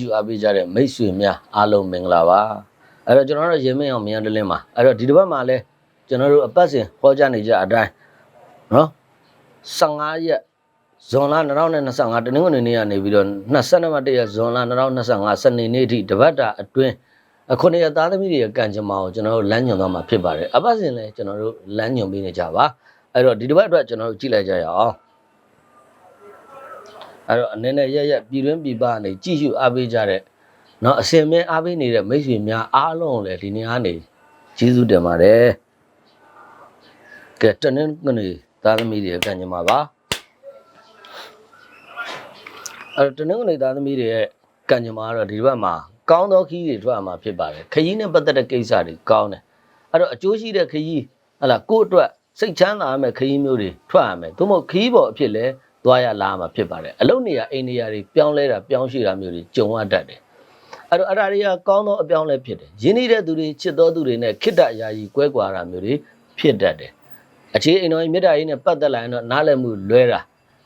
ယူအပ်ပေးကြတဲ့မိတ်ဆွေများအားလုံးမင်္ဂလာပါအဲ့တော့ကျွန်တော်တို့ရေမင်းအောင်မြန်တလင်းပါအဲ့တော့ဒီတစ်ပတ်မှာလဲကျွန်တော်တို့အပတ်စဉ်ဟောကြားနေကြအတိုင်းနော်15ရက်ဇွန်လ2025တနင်္ဂနွေနေ့ကနေပြီးတော့22ရက်ရက်ဇွန်လ2025စနေနေ့အထိတပတ်တာအတွင်းအခုနေရသားသမီးတွေရဲ့ကံကြမ္မာကိုကျွန်တော်တို့လမ်းညွှန်သွားမှာဖြစ်ပါတယ်အပတ်စဉ်လဲကျွန်တော်တို့လမ်းညွှန်ပေးနေကြပါအဲ့တော့ဒီတစ်ပတ်အတွက်ကျွန်တော်တို့ကြည့်လိုက်ကြရအောင် အဲ့တော့အနေနဲ့ရရက်ပြည်တွင်းပြည်ပကနေကြည့်ရှုအားပေးကြတဲ့เนาะအစင်မင်းအားပေးနေတဲ့မိတ်ဆွေများအားလုံးကိုလည်းဒီနေ့ကနေကျေးဇူးတင်ပါတယ်ကဲတနင်္ဂနွေသားသမီးတွေကံကြမှာပါအဲ့တော့တနင်္ဂနွေသားသမီးတွေရဲ့ကံကြမှာကတော့ဒီဘက်မှာကောင်းသောခီးတွေထွက်မှာဖြစ်ပါတယ်ခရီးနဲ့ပတ်သက်တဲ့ကိစ္စတွေကောင်းတယ်အဲ့တော့အကျိုးရှိတဲ့ခရီးဟလာကိုယ့်အတွက်စိတ်ချမ်းသာရမယ့်ခရီးမျိုးတွေထွက်ရမယ်သို့မဟုတ်ခရီးပေါ်အဖြစ်လဲ သွားရလာမှာဖြစ်ပါတယ်အလုပ်နေရအိမ်နေရတွေပြောင်းလဲတာပြောင်းရွှေ့တာမျိုးတွေကြုံရတတ်တယ်အဲ့တော့အဲ့ဒါတွေကကောင်းသောအပြောင်းလဲဖြစ်တယ်ရင်းနှီးတဲ့သူတွေချစ်တော်သူတွေနဲ့ခိတ္တယာယီကွဲကွာတာမျိုးတွေဖြစ်တတ်တယ်အခြေအိမ်တော်ကြီးမေတ္တာရေးနဲ့ပတ်သက်လာရင်တော့နားလည်မှုလွဲတာ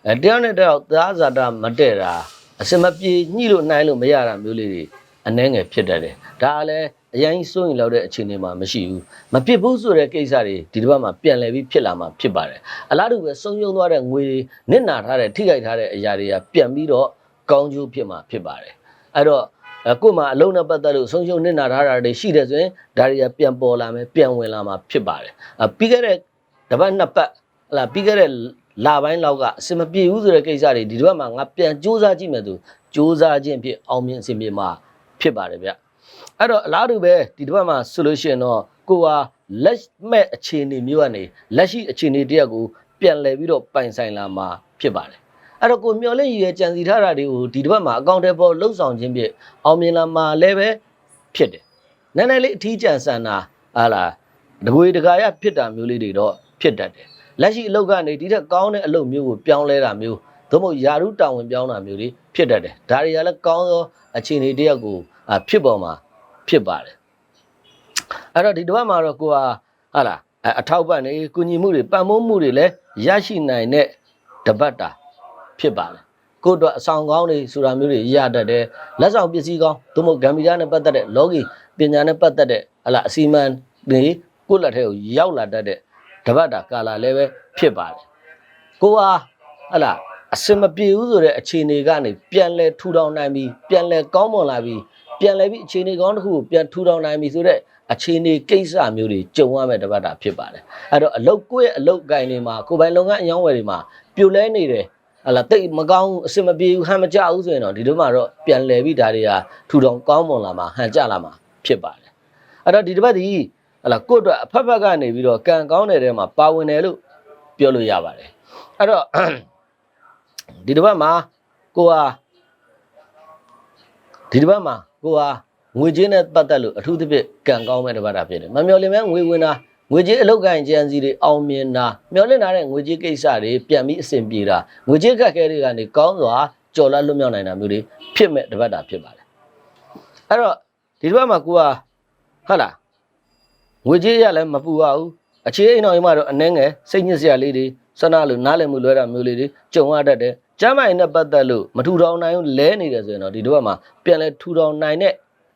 အဲတယောက်နဲ့တယောက်သားဇာတာမတည့်တာအစမပြေညှိလို့နှိုင်းလို့မရတာမျိုးလေးတွေအနှဲငယ်ဖြစ်တတ်တယ်ဒါကလည်း အရင်စိုးရင်လောက်တဲ့အခြေအနေမှာမရှိဘူးမဖြစ်ဘူးဆိုတဲ့ကိစ္စတွေဒီတစ်ပတ်မှာပြန်လည်ပြီးဖြစ်လာမှာဖြစ်ပါတယ်အလားတူပဲဆုံးယုံသွားတဲ့ငွေတွေနစ်နာထားတဲ့ထိခိုက်ထားတဲ့အရာတွေကပြန်ပြီးတော့ကောင်းကျိုးဖြစ်မှာဖြစ်ပါတယ်အဲ့တော့အဲကို့မှာအလုံးနဲ့ပတ်သက်လို့ဆုံးရှုံးနစ်နာထားတာတွေရှိတယ်ဆိုရင်ဒါတွေကပြန်ပေါ်လာမယ်ပြန်ဝင်လာမှာဖြစ်ပါတယ်အပြီးခဲ့တဲ့တစ်ပတ်နှစ်ပတ်ဟလာပြီးခဲ့တဲ့လပိုင်းလောက်ကအစမပြေဘူးဆိုတဲ့ကိစ္စတွေဒီတစ်ပတ်မှာငါပြန်စူးစမ်းကြည့်မယ်သူစူးစမ်းခြင်းဖြင့်အောင်မြင်အစီအပြေမှာဖြစ်ပါတယ်ဗျ အဲ့တော့အလားတူပဲဒီတစ်ပတ်မှာဆိုလို့ရှိရင်တော့ကိုဟာလက်မဲ့အခြေအနေမျိုးကနေလက်ရှိအခြေအနေတရက်ကိုပြန်လည်ပြီးတော့ပိုင်ဆိုင်လာမှာဖြစ်ပါတယ်အဲ့တော့ကိုမျော်လင့်ရည်ရဲ့ကြံစီထားတာတွေကိုဒီတစ်ပတ်မှာအကောင့်ထဲပေါ်လှုပ်ဆောင်ခြင်းဖြင့်အောင်မြင်လာမှာလည်းပဲဖြစ်တယ်။နည်းနည်းလေးအထီးကျန်ဆန်တာဟာလားတကွေတကာရဖြစ်တာမျိုးလေးတွေတော့ဖြစ်တတ်တယ်။လက်ရှိအလုပ်ကနေဒီထက်ကောင်းတဲ့အလုပ်မျိုးကိုပြောင်းလဲတာမျိုး သို့မဟုတ်ယာရုတာဝန်ပြောင်းတာမျိုးတွေဖြစ်တတ်တယ်။ဒါတွေကလည်းကောင်းသောအခြေအနေတစ်ယောက်ကိုအာဖြစ်ပေါ်မှာဖြစ်ပါတယ်။အဲ့တော့ဒီတစ်ပတ်မှာတော့ကိုကဟာလားအအထောက်ပံ့နေကုညီမှုတွေပံ့ပိုးမှုတွေလည်းရရှိနိုင်တဲ့တပတ်တာဖြစ်ပါတယ်ကိုယ့်အတွက်အဆောင်ကောင်းတွေဆိုတာမျိုးတွေရတတ်တယ်လက်ဆောင်ပစ္စည်းကောင်းသို့မဟုတ်ဂမ်ဘီယာနဲ့ပတ်သက်တဲ့လော်ဂီပညာနဲ့ပတ်သက်တဲ့ဟလာအစီအမံတွေကိုယ့်လက်ထဲကိုရောက်လာတတ်တဲ့တပတ်တာကာလာလည်းပဲဖြစ်ပါတယ်ကိုဟာဟလာ အစင်မပြေဘူးဆိုတဲ့အခြေအနေကနေပြန်လဲထူထောင်နိုင်ပြီးပြန်လဲကောင်းမွန်လာပြီးပြန်လဲပြီးအခြေအနေကောင်းတစ်ခုကိုပြန်ထူထောင်နိုင်ပြီဆိုတဲ့အခြေအနေကိစ္စမျိုးတွေကြုံရမယ့်တပတ်တာဖြစ်ပါတယ်အဲ့တော့အလုတ်ကိုယ့်ရဲ့အလုတ်ကိုင်တွေမှာကိုယ်ပိုင်လုပ်ငန်းအယောင်းဝယ်တွေမှာပြိုလဲနေတယ်ဟလာတိတ်မကောင်းဘူးအစင်မပြေဘူးဟန်မကြဘူးဆိုရင်တော့ဒီလိုမှတော့ပြန်လဲပြီးဒါတွေကထူထောင်ကောင်းမွန်လာမှာဟန်ကြလာမှာဖြစ်ပါတယ်အဲ့တော့ဒီတစ်ပတ်ဒီဟလာကိုယ့်အတွက်အဖက်ဖက်ကနေပြီးတော့ကံကောင်းတဲ့ထဲမှာပါဝင်တယ်လို့ပြောလို့ရပါတယ်အဲ့တော့ ဒီတစ်ပတ်မှာကိုဟာဒီတစ်ပတ်မှာကိုဟာငွေကြေးနဲ့ပတ်သက်လို့အထူးသဖြင့်ကံကောင်းမဲ့တစ်ပတ်တာဖြစ်တယ်မမျော်လင့်မဲ့ငွေဝင်တာငွေကြေးအလောက်ကန်ကြံစီတွေအောင်မြင်တာမျော်လင့်ထားတဲ့ငွေကြေးကိစ္စတွေပြန်ပြီးအဆင်ပြေတာငွေကြေးခက်ခဲတွေကနေကောင်းစွာကြော်လတ်လွတ်မြောက်နိုင်တာမျိုးတွေဖြစ်မဲ့တစ်ပတ်တာဖြစ်ပါတယ်အဲ့တော့ဒီတစ်ပတ်မှာကိုကဟုတ်လားငွေကြေးရလည်းမပူရဘူးအခြေအိမ်တော်အိမ်မှာတော့အနှဲငယ်စိတ်ညစ်စရာလေးတွေ ဆန္ဒလိုနားလည်မှုလွဲတာမျိုးလေးတွေကြုံရတတ်တယ်ကျမ်းမာရေးနဲ့ပတ်သက်လို့မထူထောင်နိုင်ဘူးလဲနေတယ်ဆိုရင်တော့ဒီတစ်ပတ်မှာပြန်လဲထူထောင်နိုင်တဲ့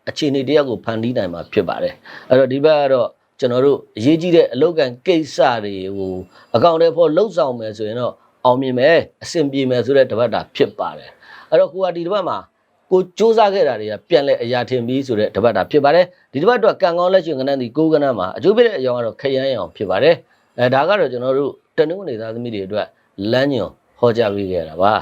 အခြေအနေတရားကိုဖန်တီးနိုင်မှာဖြစ်ပါတယ်အဲ့တော့ဒီဘက်ကတော့ကျွန်တော်တို့အရေးကြီးတဲ့အလုပ်ကန်ကိစ္စတွေကိုအကောင့်ထဲပေါ်လှုပ်ဆောင်မယ်ဆိုရင်တော့အောင်မြင်မယ်အဆင်ပြေမယ်ဆိုတဲ့တပတ်တာဖြစ်ပါတယ်အဲ့တော့ကိုကဒီတစ်ပတ်မှာကိုစူးစမ်းခဲ့တာတွေကပြန်လဲအရာထင်ပြီးဆိုတဲ့တပတ်တာဖြစ်ပါတယ်ဒီတစ်ပတ်တော့ကံကောင်းလက်ရှင်ကနန်းဒီကိုကနန်းမှာအကျိုးပေးတဲ့အကြောင်းကတော့ခရမ်းရအောင်ဖြစ်ပါတယ်အဲဒါကတော့ကျွန်တော်တို့ တနင်္ဂနွေသားသမီးတွေအတွက်လမ်းညွန်ဟောကြားပေးခဲ့တာပါ